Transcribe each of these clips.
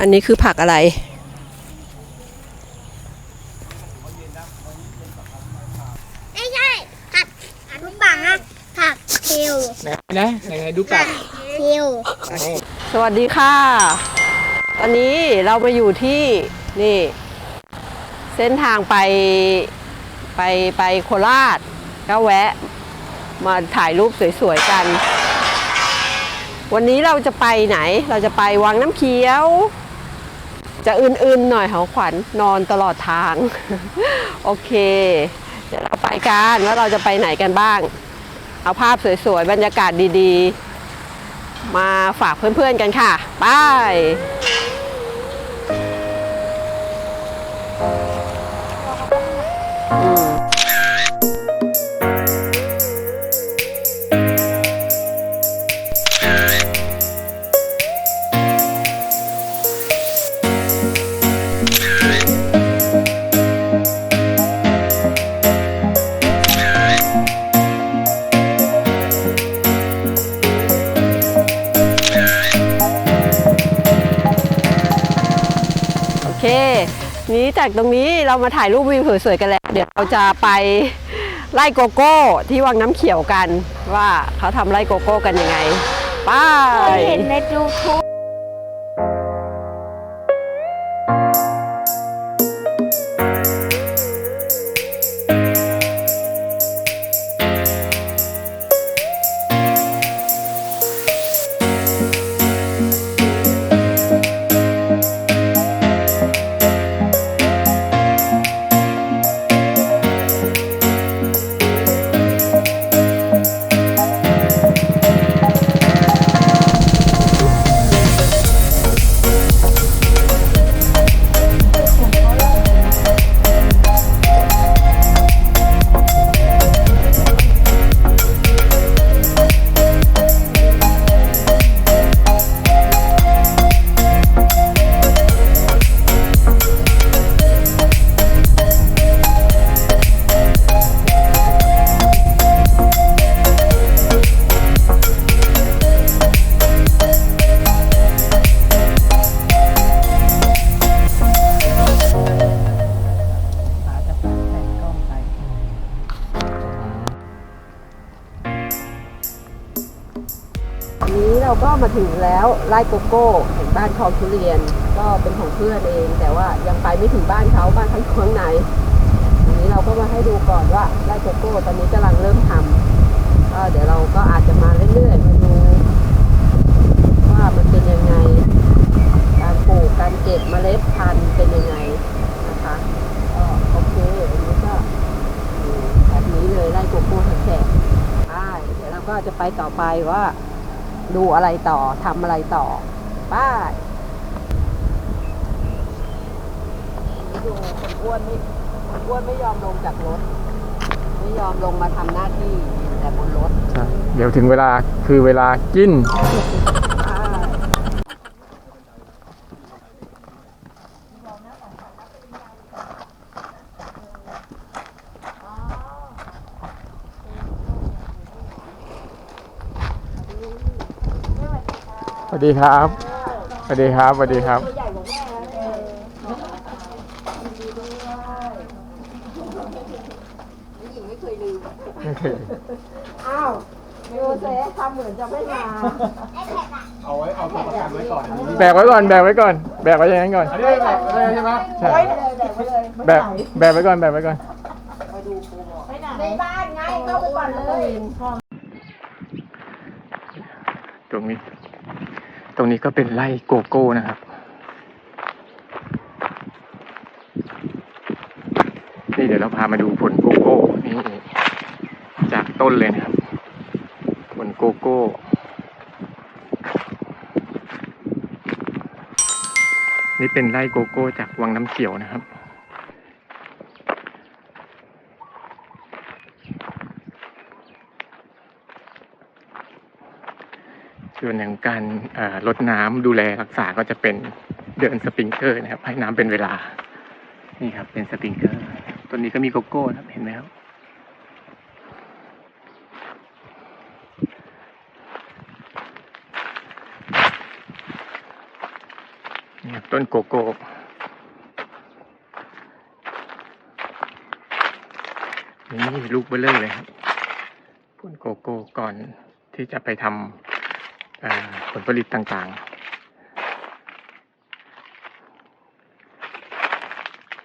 อันนี้คือผักอะไร ไม่ใช่ผักผักลูกปังอะผักเทลไหนนะไหนไหนดูปักเทลสวัสดีค่ะ ตอนนี้เรามาอยู่ที่นี่ เส้นทางไปไปไปโคราช ก็แวะ มาถ่ายรูปสวยๆกัน วันนี้เราจะไปไหน เราจะไปวังน้ำเขียว จะอื่นๆหน่อยของขวัญนอนตลอดทาง โอเค เดี๋ยวเราไปกันว่าเราจะไปไหนกันบ้าง เอาภาพสวยๆ บรรยากาศดีๆ มาฝากเพื่อนๆกันค่ะ ไป จากตรงนี้เรามาถ่ายรูปวิวสวยๆกันแล้ว เดี๋ยวเราจะไปไล่โกโก้ที่วังน้ำเขียวกัน ว่าเขาทำไล่โกโก้กันยังไง ไปเห็นในยูทูบ มาถึงแล้วไร่โกโก้เห็นบ้านคลองทุเรียนก็เป็นของเพื่อนเอง แต่ว่ายังไปไม่ถึงบ้านเขาบ้านเขาอยู่ข้างในอันนี้เราก็มาให้ดูก่อนว่าไร่โกโก้ ตอนนี้กำลังเริ่มทำก็เดี๋ยวเราก็อาจจะมาเรื่อยๆมาดูว่ามันเป็นยังไง การปลูกการเก็บเมล็ดพันธุ์เป็นยังไงนะคะก็โอเคอันนี้ก็แบบนี้เลยไร่โกโก้ทั้งแถบใช่เดี๋ยวเราก็จะไปต่อไปว่า ดูอะไรต่อทำอะไรต่อป้ายดูคนอ้วนไม่คนอ้วนไม่ยอมลงจากรถ ไม่ยอมลงมาทำหน้าที่แต่บนรถ ใช่เดี๋ยวถึงเวลาคือเวลากิน วัสดีครับสวัสดีครับสวัสดีครับ ไม่เคยลืมไม่เคยวเซฟทำเหมือนจะไม่มาเอาไว้เอาตัวประกันไว้ก่อนอันนี้แบกไว้ก่อนแบกไว้ก่อนแบกไว้อย่างนั้นก่อน อันนี้แบกเลยใช่ไหมใช่แบกแบกไว้ก่อนแบกไว้ก่อน ในบ้านไงเข้าไปก่อนเลย ตรงนี้ ตรงนี้ก็เป็นไร่โกโก้นะครับ นี่เดี๋ยวเราพามาดูผลโกโก้ นี่จากต้นเลยนะครับ ผลโกโก้ นี่เป็นไร่โกโก้จากวังน้ำเขียวนะครับ ส่วนอย่างการลดน้ำดูแลรักษาก็จะเป็นเดินสปริงเกอร์นะครับ ให้น้ำเป็นเวลา นี่ครับ เป็นสปริงเกอร์ต้นนี้ก็มีโกโก้นะครับเห็นไหมครับนี่ครับต้นโกโก้นี่ลูกเบลเลอร์เลยครับต้นโกโก้ก่อนที่จะไปทำ ผลผลิตต่างๆ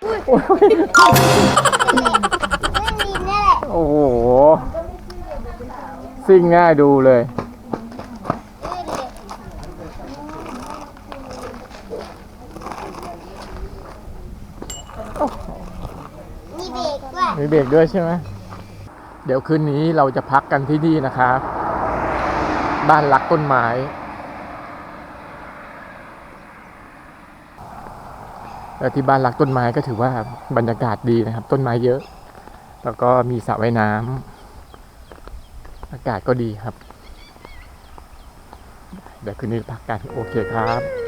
ไม่มีแน่โอ้โห ซิ่งง่ายดูเลย มีเบรกด้วย มีเบรกด้วยใช่ไหม เดี๋ยวคืนนี้เราจะพักกันที่นี่นะครับ บ้านรักต้นไม้และที่บ้านรักต้นไม้ก็ถือว่าบรรยากาศดีนะครับ ต้นไม้เยอะ แล้วก็มีสระว่ายน้ำอากาศก็ดีครับ เดี๋ยวคืนนี้พักกันโอเคครับ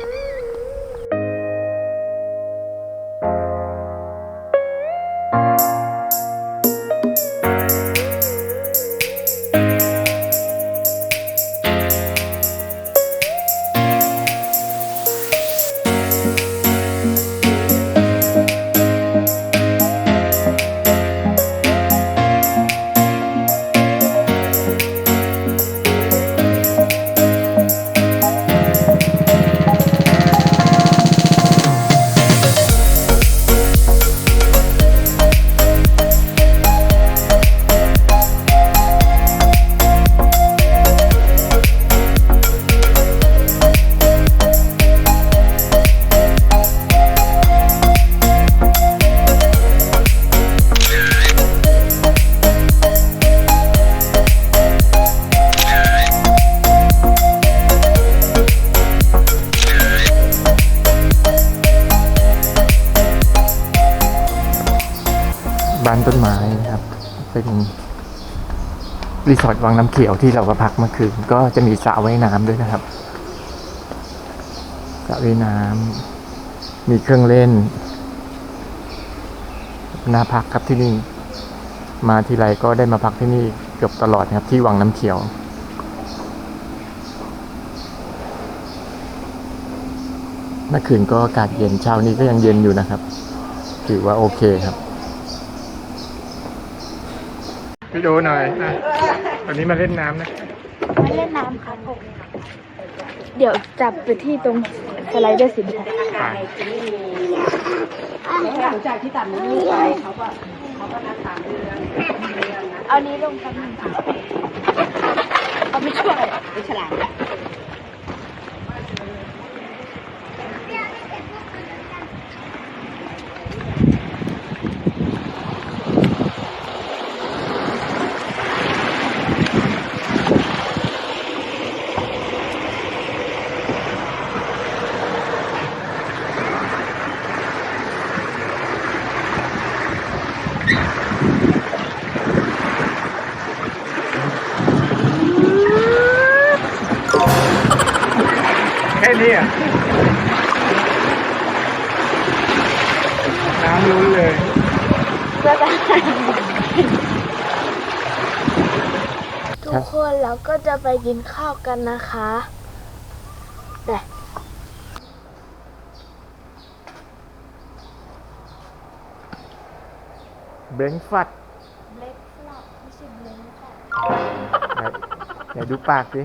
ต้นไม้นะครับ เป็นรีสอร์ทวังน้ำเขียวที่เราก็พักเมื่อคืนก็จะมีสระว่ายน้ำด้วยนะครับสระว่ายน้ำมีเครื่องเล่นน่าพักครับที่นี่ มาทีไรก็ได้มาพักที่นี่เกือบตลอดนะครับ ที่วังน้ำเขียวเมื่อคืนก็อากาศเย็นเช้านี้ก็ยังเย็นอยู่นะครับ ถือว่าโอเคครับ ไปดูหน่อยอะตอนนี้มาเล่นน้ำนะมาเล่นน้ำครับผมเดี๋ยวจับไปที่ตรงสไลเดอร์สีแดงไปหลังจากที่ตัดนิ้วไปเขาก็เขาก็นัดสามเดือนเดือนนะเอานี้ลงกันหนึ่งค่ะเอาไม่ช่วยเป็นฉลาม ทุกคนเราก็จะไปกินข้าวกันนะคะแต่เบงฟัดเล็กฟลอปไม่ใช่เบลงค่ะไหนไหนดูปากสิ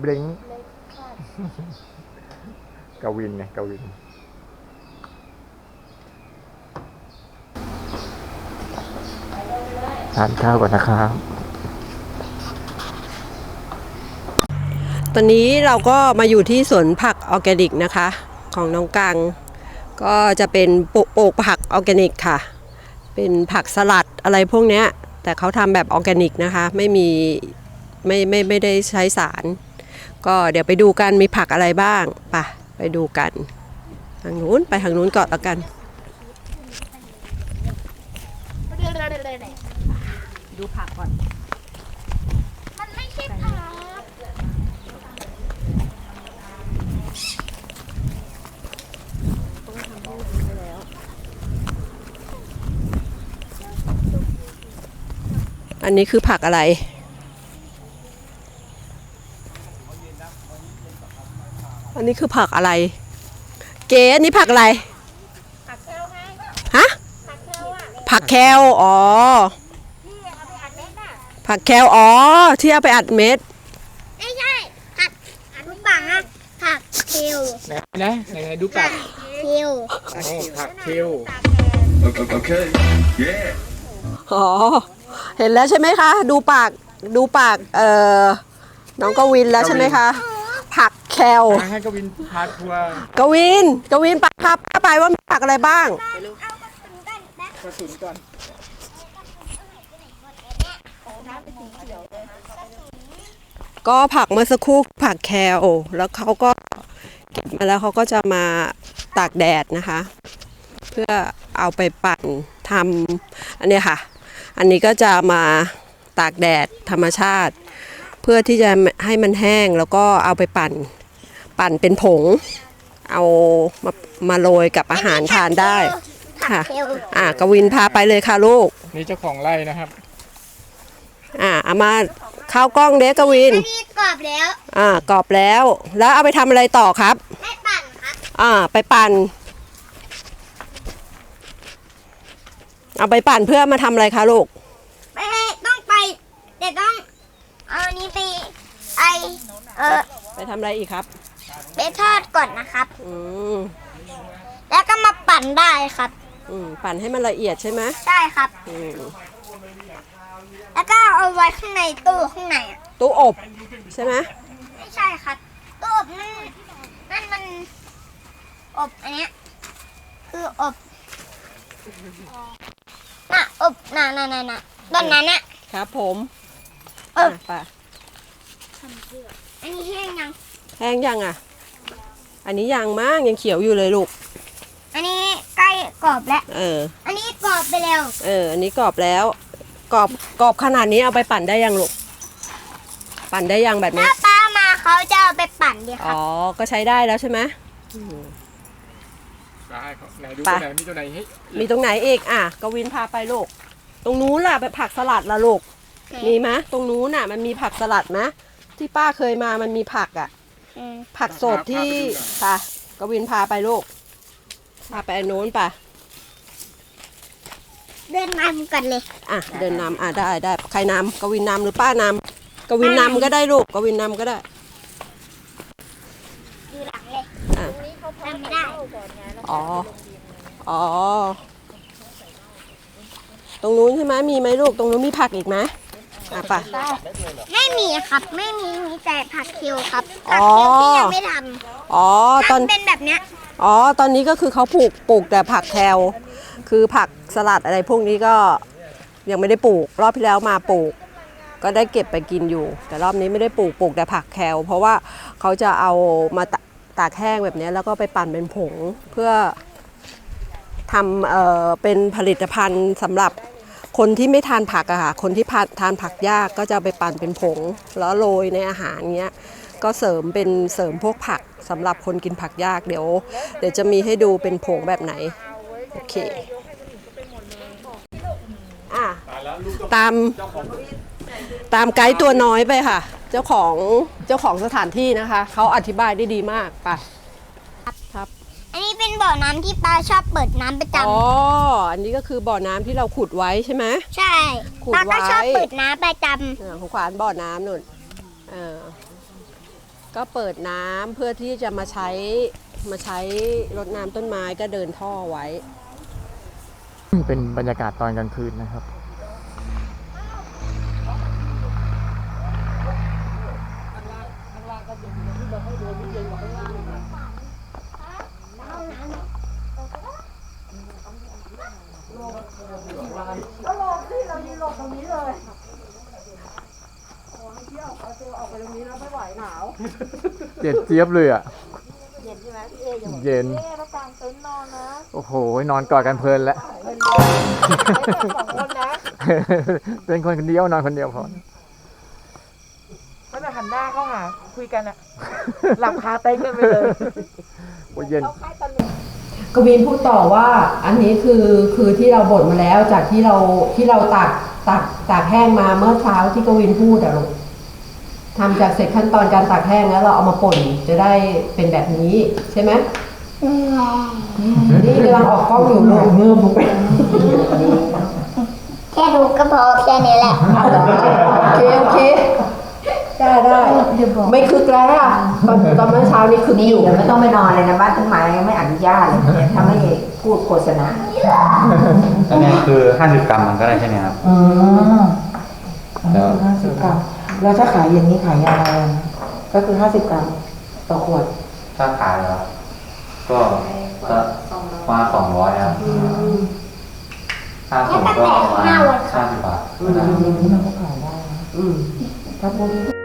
เบงเล็กฟลอปกวินไงกวินทานข้าวก่อนนะครับ ตอนนี้เราก็มาอยู่ที่สวนผักออร์แกนิกนะคะ ของน้องกัง ก็จะเป็นปลูกปกผักออร์แกนิกค่ะ เป็นผักสลัดอะไรพวกเนี้ยแต่เขาทำแบบออร์แกนิกนะคะ ไม่มีไม่ไม่ไม่ได้ใช้สาร ก็เดี๋ยวไปดูกันมีผักอะไรบ้างปะไปดูกัน ทางนู้นไปทางนู้นก่อนล้วกัน ดูผักก่อนไม่ใช่ผัก อันนี้คือผักอะไร อันนี้คือผักอะไร เก๋นี่ผักอะไร ผักแก้วให้ฮะ ผักแก้วอะผักแคลอ๋อ พี่เอาไปอัดเม็ดอะผักแคลอ๋อ ที่เอาไปอัดเม็ด ไม่ใช่ผักอันทุกปังอะผักคิวไหนนะไหนไหนดูปักคิวโอ้ผักคิว Okay. Yeah. อ๋อ เห็นแล้วใช่ไหมคะ ดูปากดูปากเอ่อน้องกวินแล้วใช่ไหมคะ ผักแคลมาให้กวินพาทัวร์กวินกวินปากครับไปว่ามีผักอะไรบ้างกระสุนก่อนก็ผักเมื่อสักครู่ผักแคลแล้วเขาก็เก็บมาแล้วเขาก็จะมาตากแดดนะคะ เพื่อเอาไปปั่นทำอันเนี้ยค่ะ อันนี้ก็จะมาตากแดดธรรมชาติ เพื่อที่จะให้มันแห้งแล้วก็เอาไปปั่นปั่นเป็นผง เอามามาโรยกับอาหารทานได้ค่ะ อะกวินพาไปเลยค่ะลูก นี่เจ้าของไร่นะครับ อะเอามาเข้ากล้องเด็กกวินอันนี้กรอบแล้ว อ่ากรอบแล้ว แล้วเอาไปทำอะไรต่อครับไม่ปั่นครับ อ่า ไปปั่น เอาไปปั่นเพื่อมาทำอะไรคะลูกไม่ให้ต้องไปเดี๋ยวต้องเอาอันนี้ไปไอเออไปทำอะไรอีกครับ ไปทอดก่อนนะครับ อืมแล้วก็มาปั่นได้ครับ อืมปั่นให้มันละเอียดใช่ไหมใช่ครับ อืมแล้วก็เอาไว้ข้างในตู้ข้างในอะตู้อบใช่ไหมไม่ใช่ครับตู้อบนั่นนั่นมันอบอันเนี้ยคืออบ น่ะอบน่ะน่ะน่ะน่ะตอนนั้นน่ะครับผมเออะไปอันนี้แห้งยังแห้งยังอะ อันนี้ยังมากยังเขียวอยู่เลยลูก อันนี้ใกล้กรอบแล้ว เออ อันนี้กรอบไปแล้ว เออ อันนี้กรอบแล้ว กรอบกรอบขนาดนี้เอาไปปั่นได้ยังลูก ปั่นได้ยังแบบนี้ ถ้าป้ามาเขาจะเอาไปปั่นดีครัอ๋บอก็ใช้ได้แล้วใช่ไหม ได้ครับไหนดูไปตัวไหนมีตัวไหนให้มีตรงไหนอีกอะกวินพาไปลูกตรงนู้นล่ะไปผักสลัดละลูกมีไหมตรงนู้นน่ะ มันมีผักสลัดไหมที่ป้าเคยมามันมีผักอะอืมผักสดที่ค่ะกวินพาไปลูกพาไปอันนู้นป่ะเดินนำกันเลยอะเดินนำอะได้ได้ใครนำกวินนำหรือป้านำกวินนำก็ได้ลูกกวินนำก็ได้ อยู่หลังเลย อะ ทำไม่ได้ อ๋อ อ๋อ ตรงนู้นใช่ไหมมีไหมลูก ตรงนู้นมีผักอีกไหมอะไป่ะ ไม่มีครับ ไม่มีมีแต่ผักคิวครับอ๋ผัอกคิวที่ยังไม่ทอ๋อำตอน ทำเป็นแบบเนี้ยอ๋อ ตอนนี้ก็คือเขาปลูก ปลูกแต่ผักแคลคือผักสลัดอะไรพวกนี้ก็ยังไม่ได้ปลูก รอบที่แล้วมาปลูก ก็ได้เก็บไปกินอยู่ แต่รอบนี้ไม่ได้ปลูก ปลูกแต่ผักแคลเพราะว่าเขาจะเอามาตะ ตากแห้งแบบนี้แล้วก็ไปปั่นเป็นผงเพื่อทำเอ่อเป็นผลิตภัณฑ์สำหรับคนที่ไม่ทานผักอะค่ะคนที่ทานผักยากก็จะไปปั่นเป็นผง แล้วโรยในอาหารเงี้ยก็เสริมเป็นเสริมพวกผักสำหรับคนกินผักยากเดี๋ยว เดี๋ยวจะมีให้ดูเป็นผงแบบไหนโอเคอะตามตามไกด์ตัวน้อยไปค่ะ เจ้าของเจ้าของสถานที่นะคะ เขาอธิบายได้ดีมากไปครับ อันนี้เป็นบ่อน้ำที่ปลาชอบเปิดน้ำประจอ๋ออันนี้ก็คือบ่อน้ำที่เราขุดไว้ใช่ไหมำใช่ขุดปลาก็ไว้ ชอบเปิดน้ำประจเออของขวานบ่อน้ำนุ่นเออก็เปิดน้ำเพื่อที่จะมาใช้มาใช้รดน้ำต้นไม้ก็เดินท่อไว้ เป็นบรรยากาศตอนกลางคืนนะครับ เย็นเจี๊ยบเลยอะ เย็นใช่ไหมพี่เอเย็นเรากางเต็นท์นอนนะโอ้โห นอนกอดกันเพลินแล้ว เป็นคนคนเดียวนอนคนเดียวพอ ก็จะหันหน้าเข้าหา คุยกันอะหลับคาเต็นท์กันไปเลยโอ้ยเย็น กวินพูดต่อว่าอันนี้คือคือที่เราบ่นมาแล้วจากที่เราที่เราตากตากตากแห้งมาเมื่อเช้าที่กวินพูดอะลูกทำจากเสร็จขั้นตอนการตากแห้งแล้วเราเอามาป่นจะได้เป็นแบบนี้ใช่ไหมำอืมนี่กำลังออกกล้องอยู่ลูกเงื่อมลงไปแค่ดูก็พอแค่นี้แหละเอาเหรอโอเค โอเคได้ได้ไม่คึกแล้วอะตอนตอนเมื่อเช้านี้คึกนี่อยู่ เดี๋ยวไม่ต้องไปนอนเลยนะบ้านต้นไม้ยังไม่อนุญาตเลยถ้าไม่พูดโฆษณาอันนี้คือ50กรัมมันก็ได้ใช่ไหมครับ อืมแล้ว ห้าสิบกรัมแล้วถ้าขายอย่างนี้ขายยังไงอะก็คือห้าสิบกรัมต่อขวด ถ้าขายแล้วก็จะมาสองร้อยครับค่าส่งก็ประมาณห้าสิบบาทอย่างนี้มันก็ขายได้นะ อืม ถ้าพวก